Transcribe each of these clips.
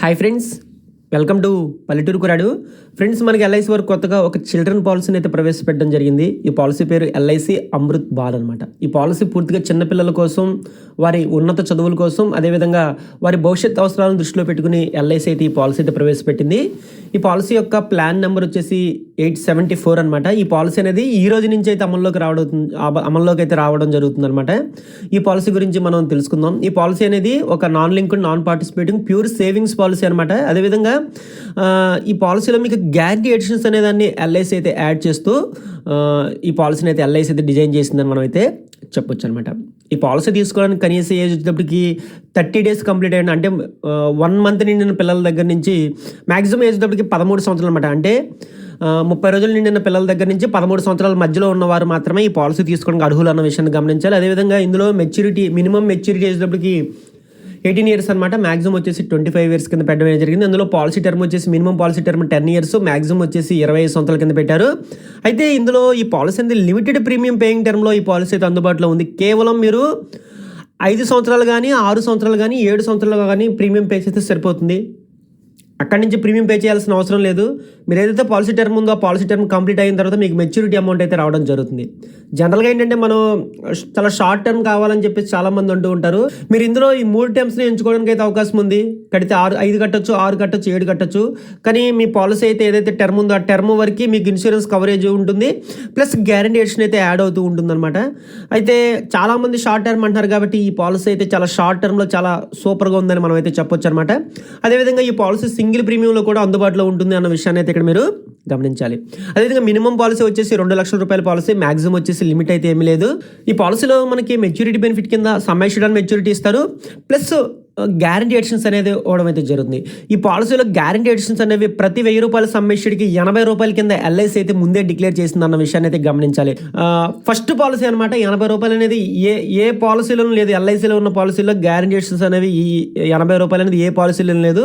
Hi friends welcome to పల్లెటూరు కురాడు friends మనకి LIC వారు కొత్తగా ఒక చిల్డ్రన్ పాలసీని అయితే ప్రవేశపెట్టడం జరిగింది. ఈ పాలసీ పేరు ఎల్ఐసి అమృత్ బాల్ అనమాట ఈ పాలసీ పూర్తిగా చిన్నపిల్లల కోసం వారి ఉన్నత చదువుల కోసం అదేవిధంగా వారి భవిష్యత్ అవసరాలను దృష్టిలో పెట్టుకుని ఎల్ఐసి అయితే ఈ పాలసీ అయితే ప్రవేశపెట్టింది. ఈ పాలసీ యొక్క ప్లాన్ నెంబర్ వచ్చేసి ఎయిట్ సెవెంటీ ఫోర్ అనమాట ఈ పాలసీ అనేది ఈ రోజు నుంచి అయితే అమల్లోకి రావడం అమల్లోకి అయితే రావడం జరుగుతుంది అనమాట ఈ పాలసీ గురించి మనం తెలుసుకుందాం. ఈ పాలసీ అనేది ఒక non linked non participating pure savings policy అనమాట అదేవిధంగా ఈ పాలసీలో మీకు గ్యారంటీ ఎడిషన్స్ అనే దాన్ని ఎల్ఐసి అయితే యాడ్ చేస్తూ ఈ పాలసీని అయితే ఎల్ఐసి అయితే డిజైన్ చేసిందని మనం అయితే చెప్పొచ్చు అనమాట ఈ పాలసీ తీసుకోవడానికి కనీస ఏజ్ వచ్చేటప్పటికి థర్టీ డేస్ కంప్లీట్ అయిన అంటే వన్ మంత్ నిండిన పిల్లల దగ్గర నుంచి మ్యాక్సిమం ఏజ్ వచ్చేటప్పటికి పదమూడు సంవత్సరాలు అనమాట అంటే ముప్పై రోజులు నిండిన పిల్లల దగ్గర నుంచి పదమూడు సంవత్సరాల మధ్యలో ఉన్నవారు మాత్రమే ఈ పాలసీ తీసుకోవడానికి అర్హులు అన్న విషయాన్ని గమనించాలి. అదేవిధంగా ఇందులో మెచ్యూరిటీ మినిమం మెచ్యూరిటీ వచ్చేటప్పటికి ఎయిటీన్ ఇయర్స్ అనమాట మాక్సిమం వచ్చేసి ట్వంటీ ఫైవ్ ఇయర్స్ కింద పెట్టడం జరిగింది. అందులో పాలసీ టర్మ్ వచ్చేసి minimum policy term ten years maximum వచ్చేసి ఇరవై ఐదు సంవత్సరాల కింద పెట్టారు. అయితే ఇందులో ఈ పాలసీ అనేది లిమిటెడ్ ప్రీమియం పేయింగ్ టర్మ్లో ఈ పాలసీ అయితే అందుబాటులో ఉంది. కేవలం మీరు ఐదు సంవత్సరాలు కానీ ఆరు సంవత్సరాలు కానీ ఏడు సంవత్సరాలు కానీ ప్రీమియం పే చేస్తే సరిపోతుంది. అక్కడి నుంచి ప్రీమియం పే చేయాల్సిన అవసరం లేదు. మీరు ఏదైతే పాలసీ టర్మ్ ఉందో ఆ పాలసీ టర్మ్ కంప్లీట్ అయిన తర్వాత మీకు మెచ్యూరిటీ అమౌంట్ అయితే రావడం జరుగుతుంది. జనరల్గా ఏంటంటే మనం చాలా షార్ట్ టర్మ్ కావాలని చెప్పేసి చాలామంది ఉంటూ అంటూ ఉంటారు. మీరు ఇందులో ఈ మూడు టర్మ్స్ని ఎంచుకోవడానికి అయితే అవకాశం ఉంది. కడితే ఆరు ఐదు కట్టొచ్చు ఆరు కట్టొచ్చు ఏడు కట్టొచ్చు. కానీ మీ పాలసీ అయితే ఏదైతే టర్మ్ ఉందో ఆ టర్మ్ వరకు మీకు ఇన్సూరెన్స్ కవరేజ్ ఉంటుంది. ప్లస్ గ్యారంటీ ఎడిషన్ అయితే యాడ్ అవుతూ ఉంటుందన్నమాట. అయితే చాలామంది షార్ట్ టర్మ్ అంటున్నారు కాబట్టి ఈ పాలసీ అయితే చాలా షార్ట్ టర్మ్లో చాలా సూపర్గా ఉందని మనం అయితే చెప్పొచ్చు అనమాట అదేవిధంగా ఈ పాలసీ సింగిల్ ప్రీమియంలో కూడా అందుబాటులో ఉంటుంది అన్న విషయాన్ని అయితే ఇక్కడ మీరు గమనించాలి. అదేవిధంగా మినిమం పాలసీ వచ్చేసి రెండు లక్షల రూపాయల పాలసీ మాక్సిమం వచ్చేసి లిమిట్ అయితే ఏమీ లేదు. ఈ పాలసీలో మనకి మెచ్యూరిటీ బెనిఫిట్ కింద సమ్మేషన్ అని మెచ్యూరిటీ ఇస్తారు. ప్లస్ గ్యారంటీ ఎడిషన్స్ అనేది ఇవ్వడం అయితే జరుగుతుంది. ఈ పాలసీలో గ్యారంటీ ఎడిషన్స్ అనేవి ప్రతి వెయ్యి రూపాయల సమ్మేషన్కి ఎనభై రూపాయల కింద ఎల్ఐసి అయితే ముందే డిక్లేర్ చేసింది అన్న విషయాన్ని అయితే గమనించాలి. ఫస్ట్ పాలసీ అనమాట ఎనభై రూపాయలు అనేది ఏ ఏ పాలసీలోనూ లేదు. ఎల్ఐసిలో ఉన్న పాలసీలో గ్యారంటీ ఎడిషన్స్ అనేవి ఈ ఎనభై రూపాయలు అనేది ఏ పాలసీలో లేదు.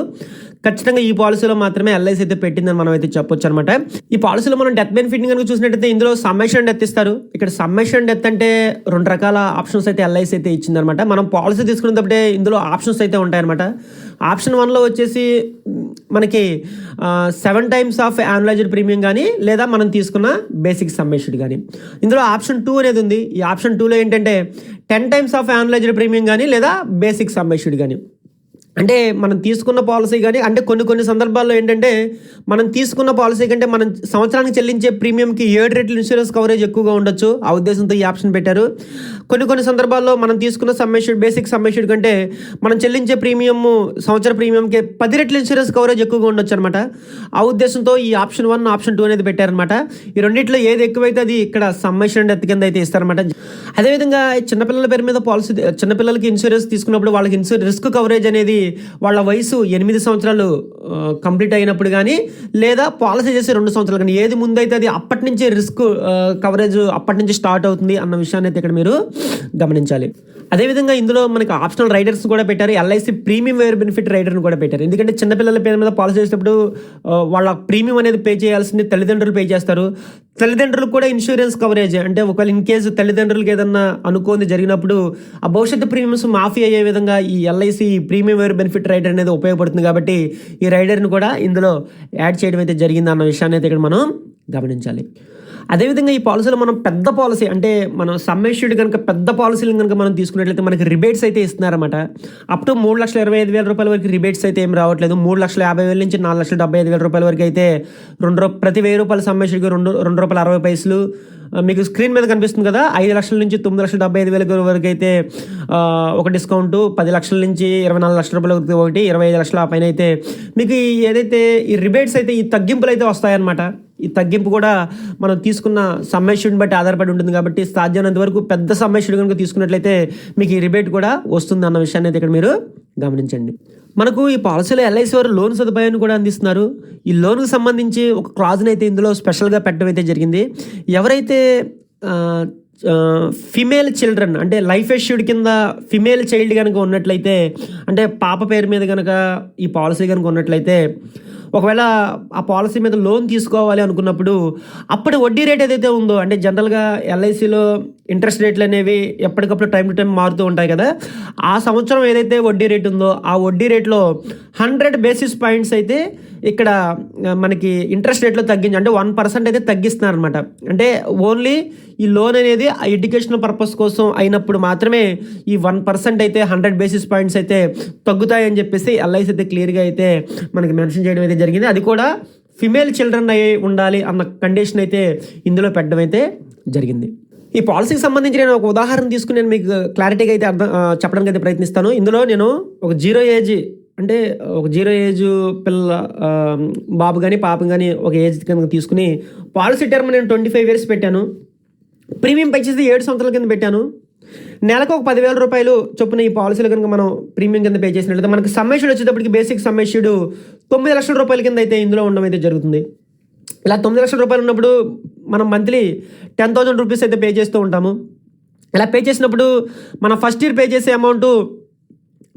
ఖచ్చితంగా ఈ పాలసీలో మాత్రమే ఎల్ఐసి అయితే పెట్టిందని మనం అయితే చెప్పొచ్చు అనమాట ఈ పాలసీలో మనం డెత్ బెనిఫిట్ కనుక చూసినట్టయితే ఇందులో సమ్మేషన్ డెత్ ఇస్తారు. ఇక్కడ సమ్మేషన్ డెత్ అంటే రెండు రకాల ఆప్షన్స్ అయితే ఎల్ఐసి అయితే ఇచ్చిందనమాట మనం పాలసీ తీసుకునేటప్పుడే ఇందులో ఆప్షన్స్ అయితే ఉంటాయన్నమాట. ఆప్షన్ వన్లో వచ్చేసి మనకి seven times of annualized premium కానీ లేదా మనం తీసుకున్న బేసిక్ సమ్మేషన్ కానీ ఇందులో ఆప్షన్ టూ అనేది ఉంది. ఈ ఆప్షన్ టూలో ఏంటంటే ten times of annualized premium కానీ లేదా బేసిక్ సమ్మేషన్ కానీ అంటే మనం తీసుకున్న పాలసీ కానీ అంటే కొన్ని కొన్ని సందర్భాల్లో ఏంటంటే మనం తీసుకున్న పాలసీ కంటే మనం సంవత్సరానికి చెల్లించే ప్రీమియంకి ఏడు రెట్లు ఇన్సూరెన్స్ కవరేజ్ ఎక్కువగా ఉండొచ్చు. ఆ ఉద్దేశంతో ఈ ఆప్షన్ పెట్టారు. కొన్ని కొన్ని సందర్భాల్లో మనం తీసుకున్న సమ్మేషన్ బేసిక్ సమ్మేషన్ కంటే మనం చెల్లించే ప్రీమియము సంవత్సర ప్రీమియంకి పది రెట్లు ఇన్సూరెన్స్ కవరేజ్ ఎక్కువగా ఉండొచ్చు అనమాట ఆ ఉద్దేశంతో ఈ ఆప్షన్ వన్ ఆప్షన్ టూ అనేది పెట్టారనమాట ఈ రెండిట్లో ఏది ఎక్కువైతే అది ఇక్కడ సమ్మేషన్ డెత్ కింద అయితే ఇస్తారనమాట అదేవిధంగా చిన్నపిల్లల పేరు మీద పాలసీ చిన్నపిల్లలకి ఇన్సూరెన్స్ తీసుకున్నప్పుడు వాళ్ళకి ఇన్సూరెన్స్ రిస్క్ కవరేజ్ అనేది వాళ్ళ వయసు ఎనిమిది సంవత్సరాలు కంప్లీట్ అయినప్పుడు కానీ లేదా పాలసీ చేసే రెండు సంవత్సరాలు కానీ ఏది ముందైతే అది అప్పటి నుంచి రిస్క్ కవరేజ్ అప్పటి నుంచి స్టార్ట్ అవుతుంది అన్న విషయాన్ని అయితే ఇక్కడ మీరు గమనించాలి. అదేవిధంగా ఇందులో మనకి ఆప్షనల్ రైడర్స్ కూడా పెట్టారు. ఎల్ఐసి ప్రీమియం వేర్ బెనిఫిట్ రైడర్ని కూడా పెట్టారు. ఎందుకంటే చిన్నపిల్లల పేరు మీద పాలసీ చేసేటప్పుడు వాళ్ళ ప్రీమియం అనేది పే చేయాల్సింది తల్లిదండ్రులు పే చేస్తారు. తల్లిదండ్రులు కూడా ఇన్సూరెన్స్ కవరేజ్ అంటే ఒకవేళ ఇన్ కేసు తల్లిదండ్రులకు ఏదన్నా అనుకోని జరిగినప్పుడు ఆ భవిష్యత్తు ప్రీమియమ్స్ మాఫీ అయ్యే విధంగా ఈ LIC premium waiver benefit rider అనేది ఉపయోగపడుతుంది కాబట్టి ఈ రైడర్ని కూడా ఇందులో యాడ్ చేయడం అయితే జరిగింది అన్న విషయాన్ని అయితే ఇక్కడ మనం గమనించాలి. అదేవిధంగా ఈ పాలసీలో మనం పెద్ద పాలసీ అంటే మనం సమ్మేష్యూడ్ కనుక పెద్ద పాలసీలు కనుక మనం తీసుకున్నట్లయితే మనకి రిబేట్స్ అయితే ఇస్తున్నారన్నమాట. అప్ టు మూడు లక్షల ఇరవై ఐదు వేల రూపాయల వరకు రిబేట్స్ అయితే ఏం రావట్లేదు. మూడు లక్షల యాభై వేల నుంచి నాలుగు లక్షల డెబ్బై ఐదు వేల రూపాయల వరకు అయితే రెండు రూ- ప్రతి వెయ్యి రూపాయల సమ్మేషన్కి రెండు రెండు రూపాయల అరవై పైసలు మీకు స్క్రీన్ మీద కనిపిస్తుంది కదా ఐదు లక్షల నుంచి తొమ్మిది లక్షల డెబ్బై ఐదు వేల వరకు అయితే ఒక డిస్కౌంట్ పది లక్షల నుంచి ఇరవై నాలుగు లక్షల రూపాయల వరకు ఒకటి ఇరవై ఐదు లక్షల పైన అయితే మీకు ఏదైతే ఈ రిబేట్స్ అయితే ఈ తగ్గింపులు అయితే వస్తాయన్నమాట. ఈ తగ్గింపు కూడా మనం తీసుకున్న సమ్మేషన్ బట్టి ఆధారపడి ఉంటుంది కాబట్టి సాధ్యమైనంత వరకు పెద్ద సమ్మేషన్ కనుక తీసుకున్నట్లయితే మీకు ఈ రిబేట్ కూడా వస్తుంది అన్న విషయాన్ని అయితే ఇక్కడ మీరు గమనించండి. మనకు ఈ పాలసీలో ఎల్ఐసి వారు లోన్ సదుపాయాన్ని కూడా అందిస్తున్నారు. ఈ లోన్కి సంబంధించి ఒక క్లాజ్ని అయితే ఇందులో స్పెషల్గా పెట్టడం అయితే జరిగింది. ఎవరైతే ఫిమేల్ చిల్డ్రన్ అంటే లైఫ్ ఎష్యూడ్ కింద ఫిమేల్ చైల్డ్ కనుక ఉన్నట్లయితే అంటే పాప పేరు మీద కనుక ఈ పాలసీ కనుక ఉన్నట్లయితే ఒకవేళ ఆ పాలసీ మీద లోన్ తీసుకోవాలి అనుకున్నప్పుడు అప్పటి వడ్డీ రేట్ ఏదైతే ఉందో అంటే జనరల్గా ఎల్ఐసిలో ఇంట్రెస్ట్ రేట్లు అనేవి ఎప్పటికప్పుడు టైం టు టైం మారుతూ ఉంటాయి కదా ఆ సంవత్సరం ఏదైతే వడ్డీ రేట్ ఉందో ఆ వడ్డీ రేట్లో హండ్రెడ్ బేసిస్ పాయింట్స్ అయితే ఇక్కడ మనకి ఇంట్రెస్ట్ రేట్లో తగ్గించి అంటే వన్ పర్సెంట్ అయితే తగ్గిస్తున్నారనమాట అంటే ఓన్లీ ఈ లోన్ అనేది ఆ ఎడ్యుకేషనల్ పర్పస్ కోసం అయినప్పుడు మాత్రమే ఈ వన్ పర్సెంట్ అయితే హండ్రెడ్ బేసిస్ పాయింట్స్ అయితే తగ్గుతాయని చెప్పేసి ఎల్ఐసి అయితే క్లియర్గా అయితే మనకి మెన్షన్ చేయడం అయితే జరిగింది. అది కూడా ఫిమేల్ చిల్డ్రన్ అయి ఉండాలి అన్న కండిషన్ అయితే ఇందులో పెట్టడం అయితే జరిగింది. ఈ పాలసీకి సంబంధించి నేను ఒక ఉదాహరణ తీసుకుని నేను మీకు క్లారిటీగా అయితే అర్థం చెప్పడానికి అయితే ప్రయత్నిస్తాను. ఇందులో నేను ఒక జీరో ఏజ్ అంటే ఒక జీరో ఏజ్ పిల్ల బాబు కానీ పాప కానీ ఒక ఏజ్ కింద తీసుకుని పాలసీ టర్మ్ నేను ట్వంటీ ఫైవ్ ఇయర్స్ పెట్టాను. ప్రీమియం పైచేసి ఏడు సంవత్సరాల కింద పెట్టాను. నెలకు ఒక పదివేల రూపాయలు చొప్పున ఈ పాలసీలు కనుక మనం ప్రీమియం కింద పే చేసినట్లయితే మనకి సమ్మేషుడ్ వచ్చేటప్పటికి బేసిక్ సమ్మేషుడ్ తొమ్మిది లక్షల రూపాయల కింద అయితే ఇందులో ఉండడం అయితే జరుగుతుంది. ఇలా తొమ్మిది లక్షల రూపాయలు ఉన్నప్పుడు మనం మంత్లీ టెన్ థౌసండ్ రూపీస్ అయితే పే చేస్తూ ఉంటాము. ఇలా పే చేసినప్పుడు మనం ఫస్ట్ ఇయర్ పే చేసే అమౌంట్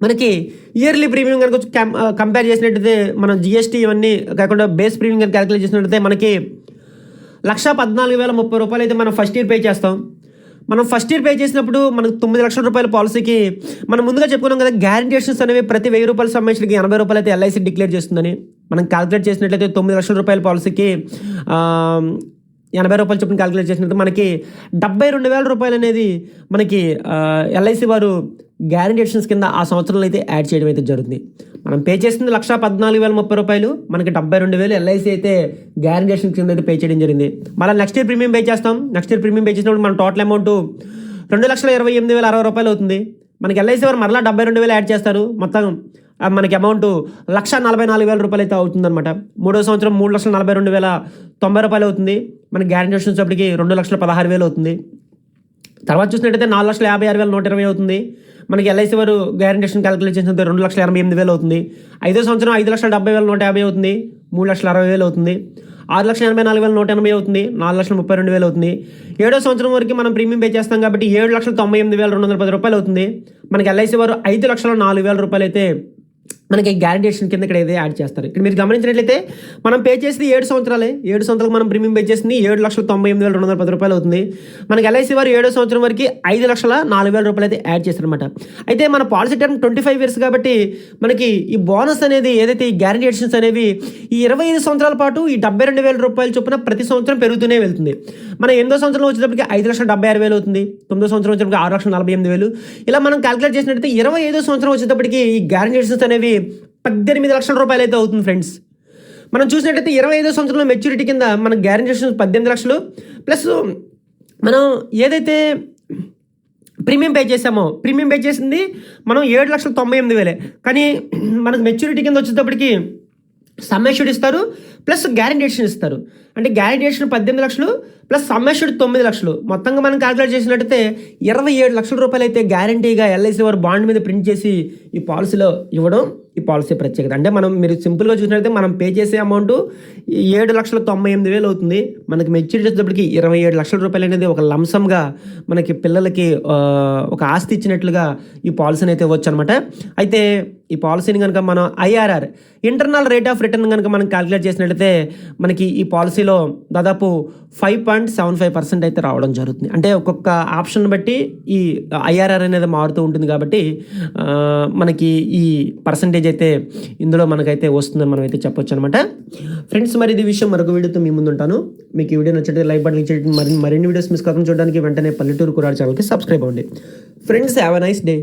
మనకి ఇయర్లీ ప్రీమియం కనుక కంపేర్ చేసినట్టయితే మనం జిఎస్టీ ఇవన్నీ కాకుండా బేస్ ప్రీమియం కనుక క్యాలిక్యులేట్ చేసినట్టయితే మనకి లక్ష పద్నాలుగు వేల ముప్పై రూపాయలు అయితే మనం ఫస్ట్ ఇయర్ పే చేస్తాం. మనం ఫస్ట్ ఇయర్ పే చేసినప్పుడు మనకు తొమ్మిది లక్షల రూపాయల పాలసీకి మనం ముందుగా చెప్పుకున్నాం కదా గ్యారంటీషన్స్ అనేవి ప్రతి వెయ్యి రూపాయల సంబంధించిన ఎనభై రూపాయలు అయితే ఎల్ఐసి డిక్లేర్ చేస్తుందని. మనం క్యాలిక్యులేట్ చేసినట్లయితే తొమ్మిది లక్షల రూపాయల పాలసీకి ఎనభై రూపాయలు చొప్పున క్యాలిక్యులేట్ చేసినట్టు మనకి డెబ్బై రెండు వేల రూపాయలు అనేది మనకి ఎల్ఐసి వారు గ్యారంటీషన్స్ కింద ఆ సంవత్సరంలో అయితే యాడ్ చేయడం అయితే జరుగుతుంది. మనం పే చేసింది లక్ష పద్నాలుగు వేల ముప్పై రూపాయలు. మనకి డెబ్బై రెండు వేలు ఎల్ఐసి అయితే గ్యారంటీషన్ కింద అయితే పే చేయడం జరిగింది. మళ్ళీ నెక్స్ట్ ఇయర్ ప్రీమియం పే చేస్తాం. నెక్స్ట్ ఇయర్ ప్రీమియం పే చేసినప్పుడు మన టోటల్ అమౌంట్ రెండు లక్షల ఇరవై ఎనిమిది వేల అరవై రూపాయలు అవుతుంది. మనకి ఎల్ఐసి వారు మరలా డెబ్బై రెండు వేలు యాడ్ చేస్తారు. మొత్తం మనకి అమౌంట్ లక్ష నలభై నాలుగు వేల రూపాయలు అయితే అవుతుందన్నమాట. మూడో సంవత్సరం మూడు లక్షల నలభై రెండు వేల తొంభై రూపాయలు అవుతుంది. మనకి గ్యారంటీ వచ్చినప్పటికి రెండు లక్షల పదహారు వేలు అవుతుంది. తర్వాత చూసినట్టయితే నాలుగు లక్షల యాభై ఆరు వేల నూట ఇరవై అవుతుంది. మనకి ఎల్ఐసి వారు గ్యారంటేషన్ క్యాలిక్యులేట్ చేసినట్టు రెండు లక్షల ఎనభై ఎనిమిది వేలు అవుతుంది. ఐదో సంవత్సరం ఐదు లక్షల డెబ్బై వేల నూట యాభై అవుతుంది. మూడు లక్షల అరవై వేలు అవుతుంది. ఆరు లక్షల ఎనభై నాలుగు వేల నూట ఎనభై అవుతుంది. నాలుగు లక్షల ముప్పై రెండు వేలు అవుతుంది. ఏడో సంవత్సరం వరకు మనం ప్రీమియం పే చేస్తాం కాబట్టి ఏడు లక్షల తొంభై ఎనిమిది వేల రెండు వందల పది రూపాయలు అవుతుంది. మనకి ఎల్ఐసి వారు ఐదు లక్షల నాలుగు వేల రూపాయలు అయితే మనకి గ్యారంటేషన్ కింద ఇక్కడ అయితే యాడ్ చేస్తారు. ఇక్కడ మీరు గమనించినట్లయితే మనం పే చేసింది ఏడు సంవత్సరాలే. ఏడు సంవత్సరాలకు మనం ప్రీమియం పే చేసింది ఏడు లక్షల తొంభై ఎనిమిది వేల రెండు వందల పది రూపాయలు అవుతుంది. మనకి ఎల్ఐసి వారు ఏడో సంవత్సరం వరకు ఐదు లక్షల నాలుగు వేల రూపాయలు అయితే యాడ్ చేస్తారనమాట అయితే మన policy term twenty five years కాబట్టి మనకి ఈ బోనస్ అనేది ఏదైతే ఈ గ్యారంటేషన్స్ అనేవి ఈ ఇరవై ఐదు సంవత్సరాల పాటు ఈ డెబ్బై రెండు వేల రూపాయలు చొప్పున ప్రతి సంవత్సరం పెరుగుతూనే వెళ్తుంది. మన ఎనిమిదో సంవత్సరంలో వచ్చేటప్పటికి ఐదు లక్షల డెబ్బై ఆరు వేలు అవుతుంది. తొమ్మిదో సంవత్సరం వచ్చేటప్పటికి ఆరు లక్షల నలభై ఎనిమిది వేలు. ఇలా మనం క్యాలిక్యులేట్ చేసినట్టయితే ఇరవై ఐదో సంవత్సరం వచ్చేటప్పటికి ఈ గ్యారంటేషన్స్ అనేవి పద్దెనిమిది లక్షల రూపాయలు అయితే అవుతుంది ఫ్రెండ్స్. మనం చూసినట్టయితే ఇరవై ఐదో సంవత్సరంలో మెచ్యూరిటీ కింద మన గ్యారంటీషన్ పద్దెనిమిది లక్షలు. ప్లస్ మనం ఏదైతే ప్రీమియం పే చేసామో ప్రీమియం పే చేసింది మనం ఏడు లక్షల తొంభై ఎనిమిది వేలే. కానీ మనకు మెచ్యూరిటీ కింద వచ్చేటప్పటికి సమ్మేషుడ్ ఇస్తారు ప్లస్ గ్యారంటీషన్ ఇస్తారు. అంటే గ్యారంటీషన్ పద్దెనిమిది లక్షలు ప్లస్ సమ్మేషుడ్ తొమ్మిది లక్షలు. మొత్తంగా మనం క్యాలిక్యులేట్ చేసినట్టయితే ఇరవై ఏడు లక్షల రూపాయలు అయితే గ్యారంటీగా ఎల్ఐసి వారు బాండ్ మీద ప్రింట్ చేసి ఈ పాలసీలో ఇవ్వడం ఈ పాలసీ ప్రత్యేకత. అంటే మనం మీరు సింపుల్గా చూసినట్టయితే మనం పే చేసే అమౌంట్ ఏడు లక్షల తొంభై ఎనిమిది వేలు అవుతుంది. మనకి మెచ్యూరిటీ వచ్చేటప్పటికి ఇరవై ఏడు లక్షల రూపాయలు అనేది ఒక లంసంగా మనకి పిల్లలకి ఒక ఆస్తి ఇచ్చినట్లుగా ఈ పాలసీని అయితే ఇవ్వచ్చు అనమాట అయితే ఈ పాలసీని కనుక మనం IRR internal rate of return కనుక మనం క్యాలిక్యులేట్ చేసినట్లయితే మనకి ఈ పాలసీలో దాదాపు five point seven five percent అయితే రావడం జరుగుతుంది. అంటే ఒక్కొక్క ఆప్షన్ బట్టి ఈ ఐఆర్ఆర్ అనేది మారుతూ ఉంటుంది కాబట్టి మనకి ఈ పర్సంటేజ్ అయితే ఇందులో మనకైతే వస్తుందని మనం అయితే చెప్పొచ్చు అనమాట ఫ్రెండ్స్ మరి ఇది విషయం మరొక వీడియోతో మీ ముందు ఉంటాను మీకు ఈ వీడియో నచ్చినట్టు లైక్ బటన్ చేయడం మరి మరిన్ని వీడియోస్ మిస్ కాకుండా చూడడానికి వెంటనే పల్లెటూరు కురాడు ఛానల్కి సబ్స్క్రైబ్ అవ్వండి. Friends have a nice day